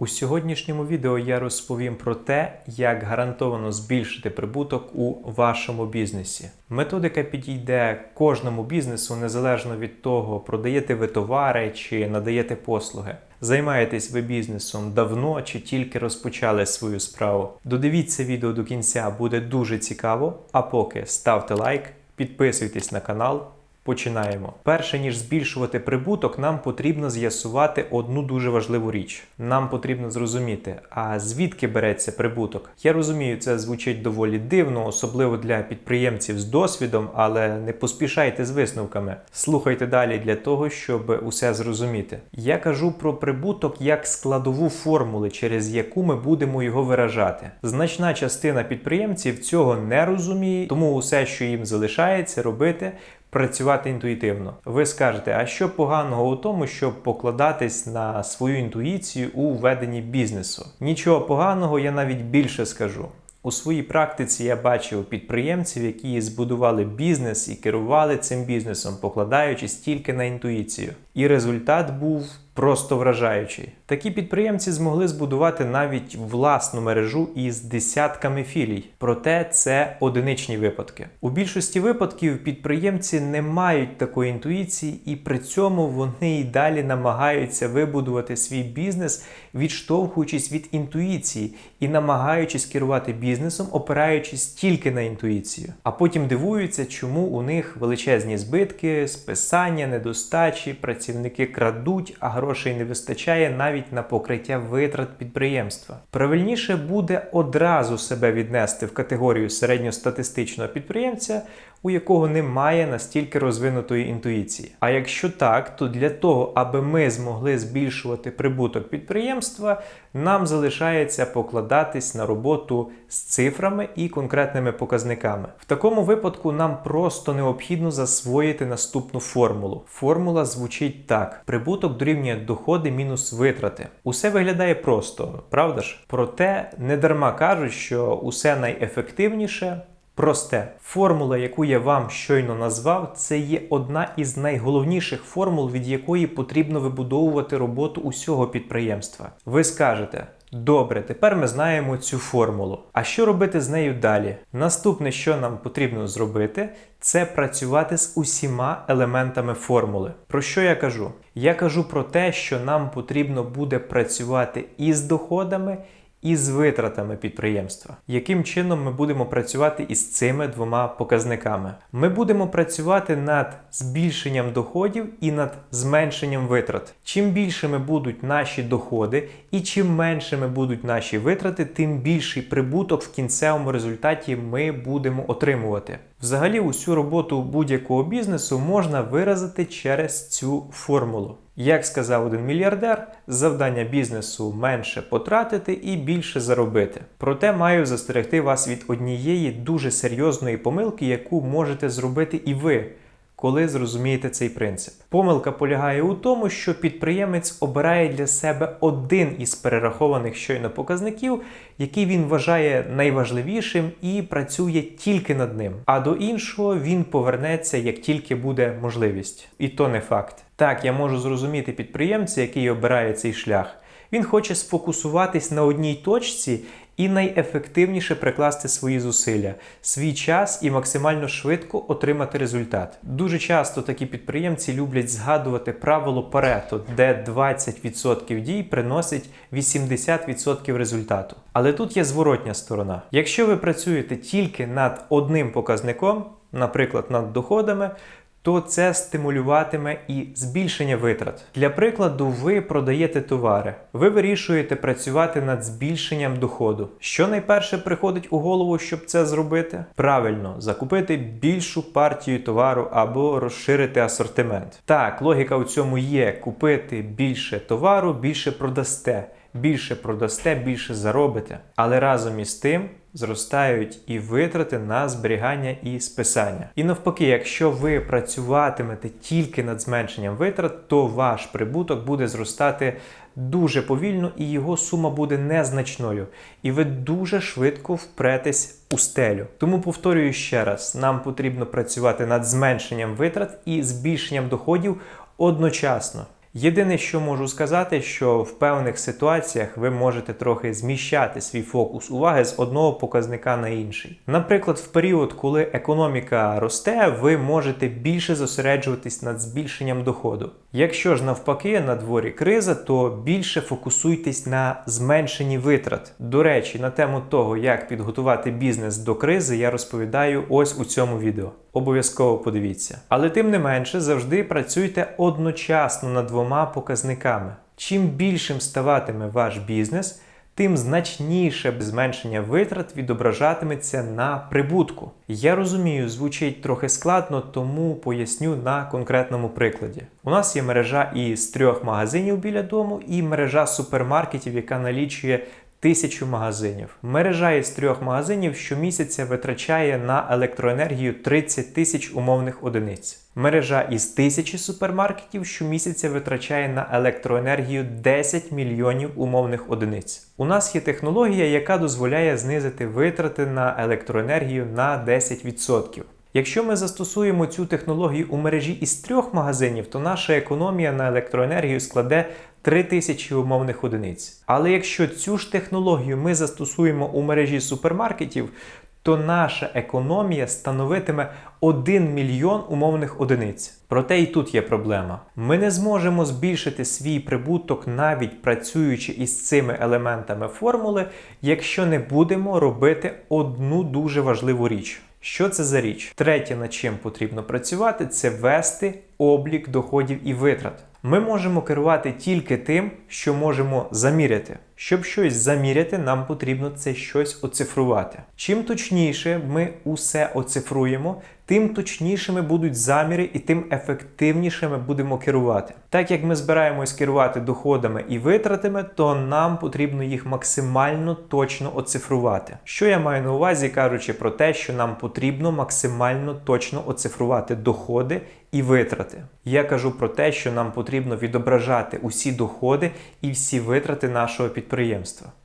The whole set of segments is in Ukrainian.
У сьогоднішньому відео я розповім про те, як гарантовано збільшити прибуток у вашому бізнесі. Методика підійде кожному бізнесу незалежно від того, продаєте ви товари чи надаєте послуги. Займаєтесь ви бізнесом давно чи тільки розпочали свою справу. Додивіться відео до кінця, буде дуже цікаво. А поки ставте лайк, підписуйтесь на канал. Починаємо. Перше ніж збільшувати прибуток, нам потрібно з'ясувати одну дуже важливу річ. Нам потрібно зрозуміти, а звідки береться прибуток. Я розумію, це звучить доволі дивно, особливо для підприємців з досвідом, але не поспішайте з висновками. Слухайте далі для того, щоб усе зрозуміти. Я кажу про прибуток як складову формули, через яку ми будемо його виражати. Значна частина підприємців цього не розуміє, тому усе, що їм залишається робити працювати інтуїтивно. Ви скажете, а що поганого у тому, щоб покладатись на свою інтуїцію у веденні бізнесу? Нічого поганого, я навіть більше скажу. У своїй практиці я бачив підприємців, які збудували бізнес і керували цим бізнесом, покладаючись тільки на інтуїцію. І результат був просто вражаючий. Такі підприємці змогли збудувати навіть власну мережу із десятками філій. Проте це одиничні випадки. У більшості випадків підприємці не мають такої інтуїції, і при цьому вони й далі намагаються вибудувати свій бізнес, відштовхуючись від інтуїції і намагаючись керувати бізнесом, опираючись тільки на інтуїцію. А потім дивуються, чому у них величезні збитки, списання, недостачі, працівники крадуть, а грошей не вистачає навіть на покриття витрат підприємства. Правильніше буде одразу себе віднести в категорію середньостатистичного підприємця, у якого немає настільки розвинутої інтуїції. А якщо так, то для того, аби ми змогли збільшувати прибуток підприємства, нам залишається покладатись на роботу з цифрами і конкретними показниками. В такому випадку нам просто необхідно засвоїти наступну формулу. Формула звучить так: прибуток дорівнює доходи мінус витрати. Усе виглядає просто, правда ж? Проте не дарма кажуть, що усе найефективніше. Просте формула, яку я вам щойно назвав, це є одна із найголовніших формул, від якої потрібно вибудовувати роботу усього підприємства. Ви скажете. Добре, тепер ми знаємо цю формулу. А що робити з нею далі? Наступне, що нам потрібно зробити, це працювати з усіма елементами формули. Про що я кажу? Я кажу про те, що нам потрібно буде працювати із доходами і з витратами підприємства. Яким чином ми будемо працювати із цими двома показниками? Ми будемо працювати над збільшенням доходів і над зменшенням витрат. Чим більшими будуть наші доходи і чим меншими будуть наші витрати, тим більший прибуток в кінцевому результаті ми будемо отримувати. Взагалі, усю роботу будь-якого бізнесу можна виразити через цю формулу. Як сказав один мільярдер, завдання бізнесу менше потратити і більше заробити. Проте маю застерегти вас від однієї дуже серйозної помилки, яку можете зробити і ви. Коли зрозумієте цей принцип, помилка полягає у тому, що підприємець обирає для себе один із перерахованих щойно показників, який він вважає найважливішим і працює тільки над ним. А до іншого він повернеться як тільки буде можливість. І то не факт. Так, я можу зрозуміти підприємця, який обирає цей шлях. Він хоче сфокусуватись на одній точці і найефективніше прикласти свої зусилля, свій час і максимально швидко отримати результат. Дуже часто такі підприємці люблять згадувати правило Парето, де 20% дій приносить 80% результату. Але тут є зворотня сторона. Якщо ви працюєте тільки над одним показником, наприклад, над доходами, то це стимулюватиме і збільшення витрат. Для прикладу, ви продаєте товари, ви вирішуєте працювати над збільшенням доходу. Що найперше приходить у голову, щоб це зробити? Правильно, закупити більшу партію товару або розширити асортимент. Так, логіка у цьому є: купити більше товару, більше продасте. Більше продасте, більше заробите. Але разом із тим зростають і витрати на зберігання і списання. І навпаки, якщо ви працюватимете тільки над зменшенням витрат, то ваш прибуток буде зростати дуже повільно і його сума буде незначною. І ви дуже швидко впретесь у стелю. Тому повторюю ще раз: нам потрібно працювати над зменшенням витрат і збільшенням доходів одночасно. Єдине, що можу сказати, що в певних ситуаціях ви можете трохи зміщати свій фокус уваги з одного показника на інший. Наприклад, в період, коли економіка росте, ви можете більше зосереджуватись над збільшенням доходу. Якщо ж навпаки на дворі криза, то більше фокусуйтесь на зменшенні витрат. До речі, на тему того, як підготувати бізнес до кризи, я розповідаю ось у цьому відео. Обов'язково подивіться. Але тим не менше, завжди працюйте одночасно над двома показниками. Чим більшим ставатиме ваш бізнес, тим значніше зменшення витрат відображатиметься на прибутку. Я розумію, звучить трохи складно, тому поясню на конкретному прикладі. У нас є мережа із трьох магазинів біля дому і мережа супермаркетів, яка налічує тисячу магазинів. Мережа із трьох магазинів щомісяця витрачає на електроенергію 30 тисяч умовних одиниць. Мережа із тисячі супермаркетів щомісяця витрачає на електроенергію 10 мільйонів умовних одиниць. У нас є технологія, яка дозволяє знизити витрати на електроенергію на 10%. Якщо ми застосуємо цю технологію у мережі із трьох магазинів, то наша економія на електроенергію складе 3000 умовних одиниць. Але якщо цю ж технологію ми застосуємо у мережі супермаркетів, то наша економія становитиме 1 мільйон умовних одиниць. Проте і тут є проблема. Ми не зможемо збільшити свій прибуток, навіть працюючи із цими елементами формули, якщо не будемо робити одну дуже важливу річ. Що це за річ? Третє, над чим потрібно працювати, це вести облік доходів і витрат. Ми можемо керувати тільки тим, що можемо заміряти. Щоб щось заміряти, нам потрібно це щось оцифрувати. Чим точніше ми усе оцифруємо, тим точнішими будуть заміри і тим ефективніше ми будемо керувати. Так як ми збираємось керувати доходами і витратами, то нам потрібно їх максимально точно оцифрувати. Що я маю на увазі, кажучи про те, що нам потрібно максимально точно оцифрувати доходи і витрати. Я кажу про те, що нам потрібно відображати усі доходи і всі витрати нашого підприємства.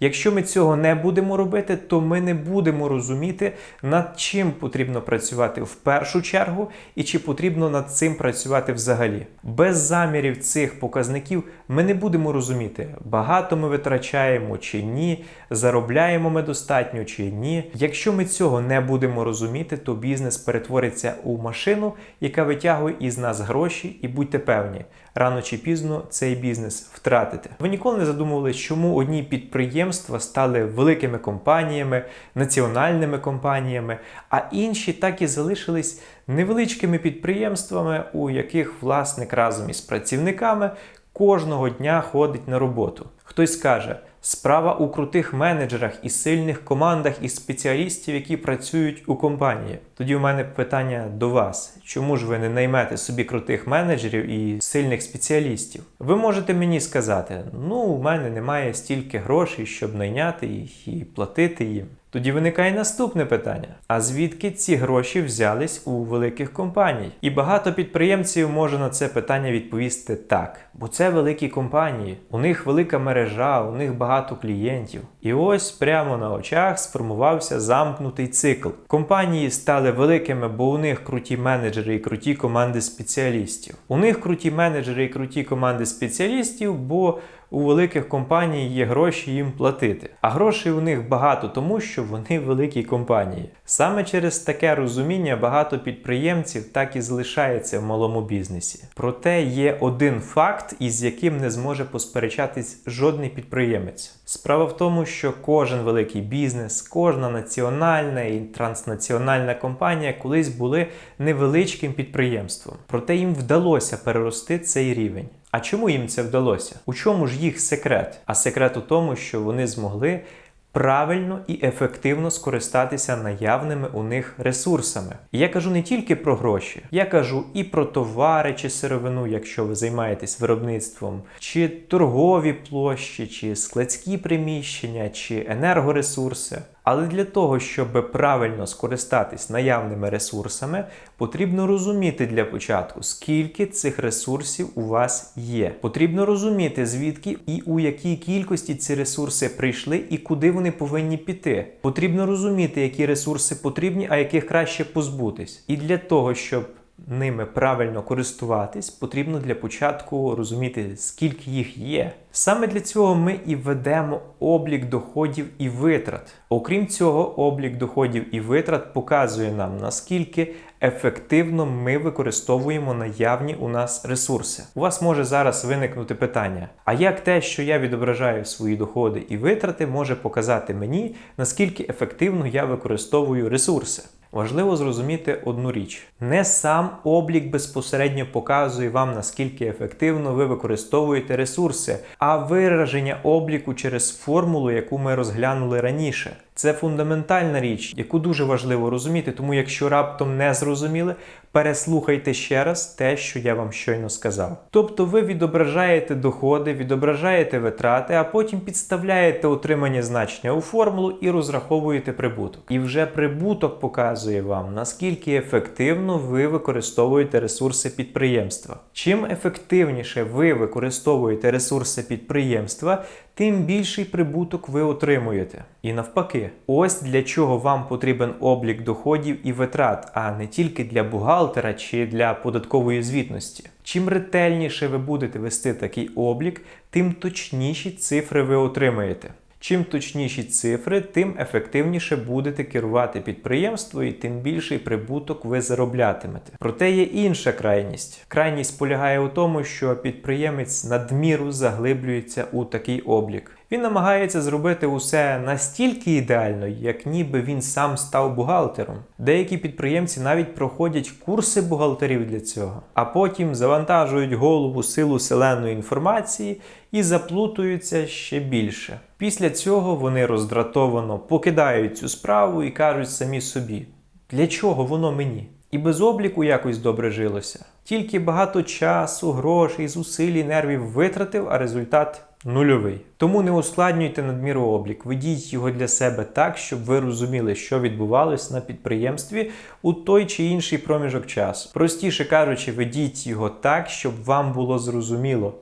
Якщо ми цього не будемо робити, то ми не будемо розуміти, над чим потрібно працювати в першу чергу і чи потрібно над цим працювати взагалі. Без замірів цих показників ми не будемо розуміти, багато ми витрачаємо чи ні, заробляємо ми достатньо чи ні. Якщо ми цього не будемо розуміти, то бізнес перетвориться у машину, яка витягує із нас гроші, і будьте певні, рано чи пізно цей бізнес втратите. Ви ніколи не задумувались, чому одні підприємства стали великими компаніями, національними компаніями, а інші так і залишились невеличкими підприємствами, у яких власник разом із працівниками кожного дня ходить на роботу. Хтось каже, справа у крутих менеджерах і сильних командах і спеціалістів, які працюють у компанії. Тоді у мене питання до вас: чому ж ви не наймете собі крутих менеджерів і сильних спеціалістів? Ви можете мені сказати, ну у мене немає стільки грошей, щоб найняти їх і платити їм. Тоді виникає наступне питання: а звідки ці гроші взялись у великих компаній? І багато підприємців може на це питання відповісти так, бо це великі компанії, у них велика мережа, у них багато клієнтів. І ось прямо на очах сформувався замкнутий цикл. Компанії стали великими, бо у них круті менеджери і круті команди спеціалістів. У них круті менеджери і круті команди спеціалістів, бо у великих компаній є гроші їм платити. А грошей у них багато, тому що вони великі компанії. Саме через таке розуміння багато підприємців так і залишається в малому бізнесі. Проте є один факт, із яким не зможе посперечатись жодний підприємець. Справа в тому, що кожен великий бізнес, кожна національна і транснаціональна компанія колись були невеличким підприємством. Проте їм вдалося перерости цей рівень. А чому їм це вдалося? У чому ж їх секрет? А секрет у тому, що вони змогли правильно і ефективно скористатися наявними у них ресурсами. Я кажу не тільки про гроші, я кажу і про товари чи сировину, якщо ви займаєтесь виробництвом, чи торгові площі, чи складські приміщення, чи енергоресурси. Але для того, щоб правильно скористатись наявними ресурсами, потрібно розуміти для початку, скільки цих ресурсів у вас є. Потрібно розуміти, звідки і у якій кількості ці ресурси прийшли і куди вони повинні піти. Потрібно розуміти, які ресурси потрібні, а яких краще позбутись. І для того, щоб ними правильно користуватись, потрібно для початку розуміти, скільки їх є. Саме для цього ми і ведемо облік доходів і витрат. Окрім цього, облік доходів і витрат показує нам, наскільки ефективно ми використовуємо наявні у нас ресурси. У вас може зараз виникнути питання: а як те, що я відображаю свої доходи і витрати, може показати мені, наскільки ефективно я використовую ресурси? Важливо зрозуміти одну річ: не сам облік безпосередньо показує вам, наскільки ефективно ви використовуєте ресурси, а вираження обліку через формулу, яку ми розглянули раніше. Це фундаментальна річ, яку дуже важливо розуміти, тому якщо раптом не зрозуміли, переслухайте ще раз те, що я вам щойно сказав. Тобто ви відображаєте доходи, відображаєте витрати, а потім підставляєте отримані значення у формулу і розраховуєте прибуток. І вже прибуток показує вам, наскільки ефективно ви використовуєте ресурси підприємства. Чим ефективніше ви використовуєте ресурси підприємства, тим більший прибуток ви отримуєте. І навпаки, ось для чого вам потрібен облік доходів і витрат, а не тільки для бухгалтера чи для податкової звітності. Чим ретельніше ви будете вести такий облік, тим точніші цифри ви отримаєте. Чим точніші цифри, тим ефективніше будете керувати підприємство і тим більший прибуток ви зароблятимете. Проте є інша крайність. Крайність полягає у тому, що підприємець надміру заглиблюється у такий облік. Він намагається зробити усе настільки ідеально, як ніби він сам став бухгалтером. Деякі підприємці навіть проходять курси бухгалтерів для цього, а потім завантажують голову силу селеної інформації і заплутуються ще більше. Після цього вони роздратовано покидають цю справу і кажуть самі собі, для чого воно мені? І без обліку якось добре жилося. Тільки багато часу, грошей, зусиль і нервів витратив, а результат нульовий. Тому не ускладнюйте надміру облік, ведіть його для себе так, щоб ви розуміли, що відбувалось на підприємстві у той чи інший проміжок часу. Простіше кажучи, ведіть його так, щоб вам було зрозуміло.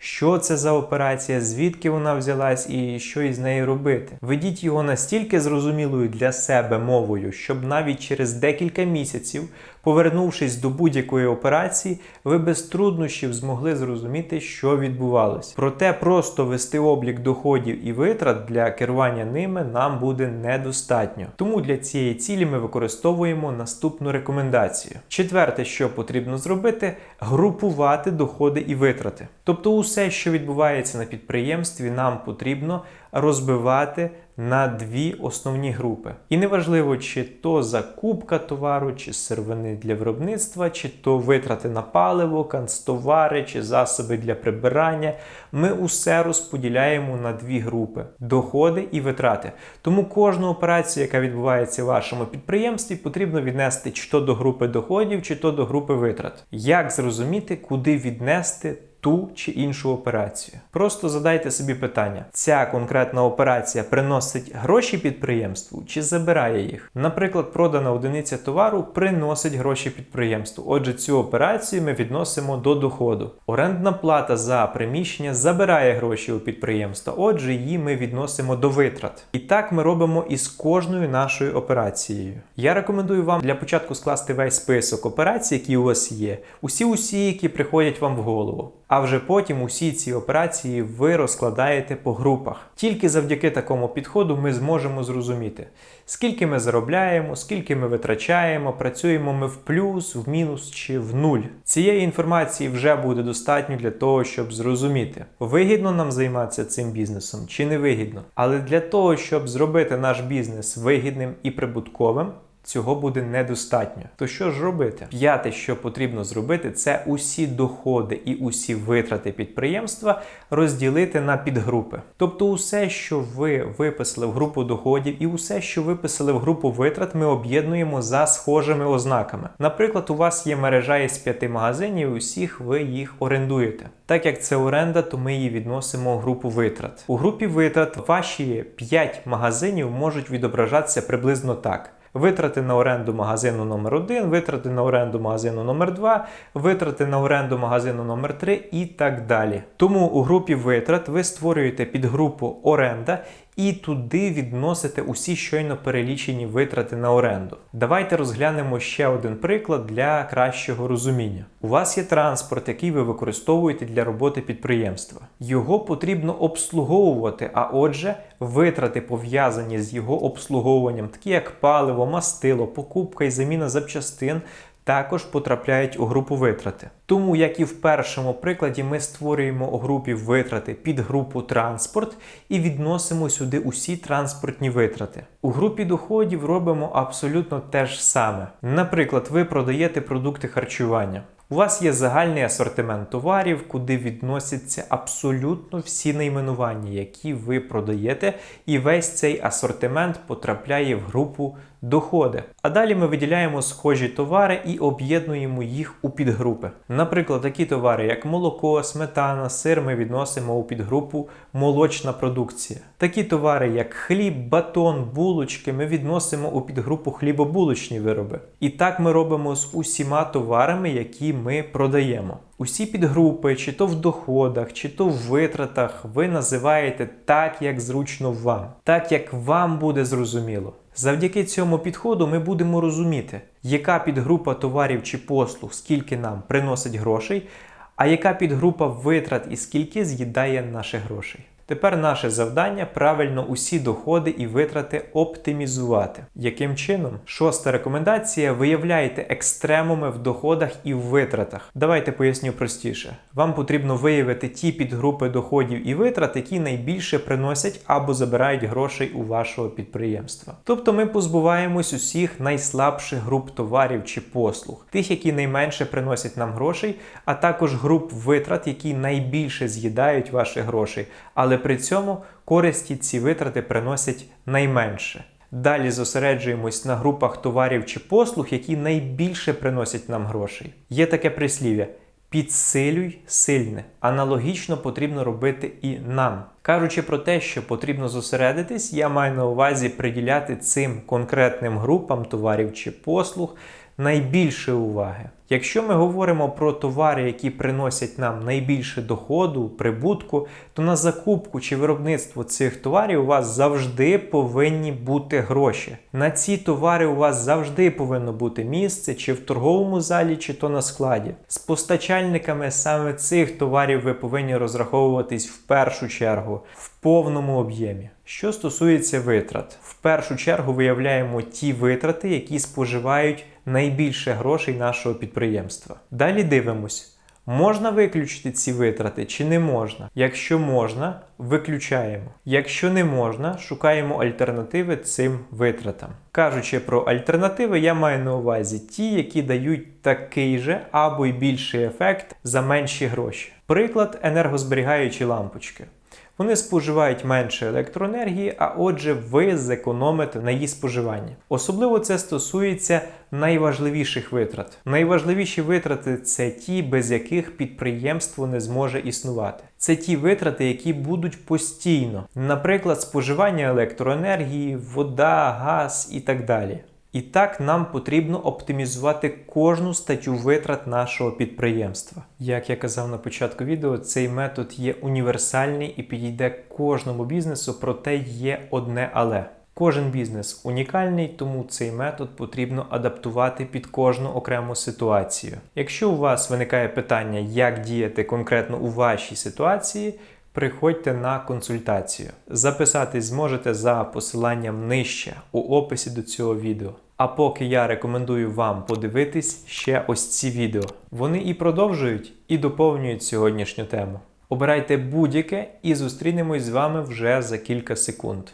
Що це за операція, звідки вона взялась і що із нею робити? Ведіть його настільки зрозумілою для себе мовою, щоб навіть через декілька місяців, повернувшись до будь-якої операції, ви без труднощів змогли зрозуміти, що відбувалось. Проте просто вести облік доходів і витрат для керування ними нам буде недостатньо. Тому для цієї цілі ми використовуємо наступну рекомендацію. Четверте, що потрібно зробити, групувати доходи і витрати. Тобто, усе, що відбувається на підприємстві, нам потрібно розбивати на дві основні групи. І неважливо, чи то закупка товару, чи сировини для виробництва, чи то витрати на паливо, канцтовари, чи засоби для прибирання. Ми усе розподіляємо на дві групи: доходи і витрати. Тому кожну операцію, яка відбувається в вашому підприємстві, потрібно віднести чи то до групи доходів, чи то до групи витрат. Як зрозуміти, куди віднести? Ту чи іншу операцію. Просто задайте собі питання: ця конкретна операція приносить гроші підприємству чи забирає їх? Наприклад, продана одиниця товару приносить гроші підприємству. Отже, цю операцію ми відносимо до доходу. Орендна плата за приміщення забирає гроші у підприємства, отже, її ми відносимо до витрат. І так ми робимо із кожною нашою операцією. Я рекомендую вам для початку скласти весь список операцій, які у вас є, усі усі, які приходять вам в голову. А вже потім усі ці операції ви розкладаєте по групах. Тільки завдяки такому підходу ми зможемо зрозуміти, скільки ми заробляємо, скільки ми витрачаємо, працюємо ми в плюс, в мінус чи в нуль. Цієї інформації вже буде достатньо для того, щоб зрозуміти, вигідно нам займатися цим бізнесом чи не вигідно. Але для того, щоб зробити наш бізнес вигідним і прибутковим. Цього буде недостатньо. То що ж робити? П'яте, що потрібно зробити, це усі доходи і усі витрати підприємства розділити на підгрупи. Тобто, усе, що ви виписали в групу доходів, і усе, що виписали в групу витрат, ми об'єднуємо за схожими ознаками. Наприклад, у вас є мережа із п'яти магазинів, і усіх ви їх орендуєте. Так як це оренда, то ми її відносимо в групу витрат. У групі витрат ваші 5 магазинів можуть відображатися приблизно так. Витрати на оренду магазину номер 1 витрати на оренду магазину номер 2 витрати на оренду магазину номер 3 і так далі. Тому у групі витрат ви створюєте підгрупу оренда і туди відносите усі щойно перелічені витрати на оренду. Давайте розглянемо ще один приклад для кращого розуміння. У вас є транспорт, який ви використовуєте для роботи підприємства. Його потрібно обслуговувати, а отже, витрати пов'язані з його обслуговуванням, такі як паливо, мастило, покупка і заміна запчастин також потрапляють у групу витрати. Тому, як і в першому прикладі, ми створюємо у групі витрати під групу транспорт і відносимо сюди усі транспортні витрати. У групі доходів робимо абсолютно те ж саме. Наприклад, ви продаєте продукти харчування. У вас є загальний асортимент товарів, куди відносяться абсолютно всі найменування, які ви продаєте, і весь цей асортимент потрапляє в групу доходи. А далі ми виділяємо схожі товари і об'єднуємо їх у підгрупи. Наприклад, такі товари, як молоко, сметана, сир, ми відносимо у підгрупу молочна продукція. Такі товари, як хліб, батон, булочки, ми відносимо у підгрупу хлібобулочні вироби. І так ми робимо з усіма товарами, які ми продаємо. Усі підгрупи, чи то в доходах, чи то в витратах, ви називаєте так, як зручно вам, так як вам буде зрозуміло. Завдяки цьому підходу ми будемо розуміти, яка підгрупа товарів чи послуг, скільки нам приносить грошей, а яка підгрупа витрат і скільки з'їдає наших грошей. Тепер наше завдання правильно усі доходи і витрати оптимізувати. Яким чином? Шоста рекомендація: виявляйте екстремуми в доходах і в витратах. Давайте поясню простіше. Вам потрібно виявити ті підгрупи доходів і витрат, які найбільше приносять або забирають грошей у вашого підприємства. Тобто ми позбуваємось усіх найслабших груп товарів чи послуг, тих, які найменше приносять нам грошей, а також груп витрат, які найбільше з'їдають ваші грошей. При цьому користі ці витрати приносять найменше. Далі зосереджуємось на групах товарів чи послуг, які найбільше приносять нам грошей. Є таке прислів'я: підсилюй сильне. Аналогічно потрібно робити і нам. Кажучи про те, що потрібно зосередитись, я маю на увазі приділяти цим конкретним групам товарів чи послуг найбільше уваги. Якщо ми говоримо про товари, які приносять нам найбільше доходу, прибутку, то на закупку чи виробництво цих товарів у вас завжди повинні бути гроші. На ці товари у вас завжди повинно бути місце, чи в торговому залі, чи то на складі. З постачальниками саме цих товарів ви повинні розраховуватись в першу чергу в повному об'ємі. Що стосується витрат, в першу чергу виявляємо ті витрати, які споживають найбільше грошей нашого підприємства. Далі дивимось. Можна виключити ці витрати чи не можна? Якщо можна, виключаємо. Якщо не можна, шукаємо альтернативи цим витратам. Кажучи про альтернативи, я маю на увазі ті, які дають такий же або й більший ефект за менші гроші. Приклад енергозберігаючі лампочки. Вони споживають менше електроенергії, а отже, ви зекономите на її споживанні. Особливо це стосується найважливіших витрат. Найважливіші витрати це ті, без яких підприємство не зможе існувати. Це ті витрати, які будуть постійно, наприклад, споживання електроенергії, вода, газ і так далі. І так нам потрібно оптимізувати кожну статтю витрат нашого підприємства. Як я казав на початку відео, цей метод є універсальний і підійде кожному бізнесу, проте є одне але. Кожен бізнес унікальний, тому цей метод потрібно адаптувати під кожну окрему ситуацію. Якщо у вас виникає питання, як діяти конкретно у вашій ситуації, приходьте на консультацію. Записатись зможете за посиланням нижче у описі до цього відео. А поки я рекомендую вам подивитись ще ось ці відео. Вони і продовжують, і доповнюють сьогоднішню тему. Обирайте будь-яке і зустрінемось з вами вже за кілька секунд.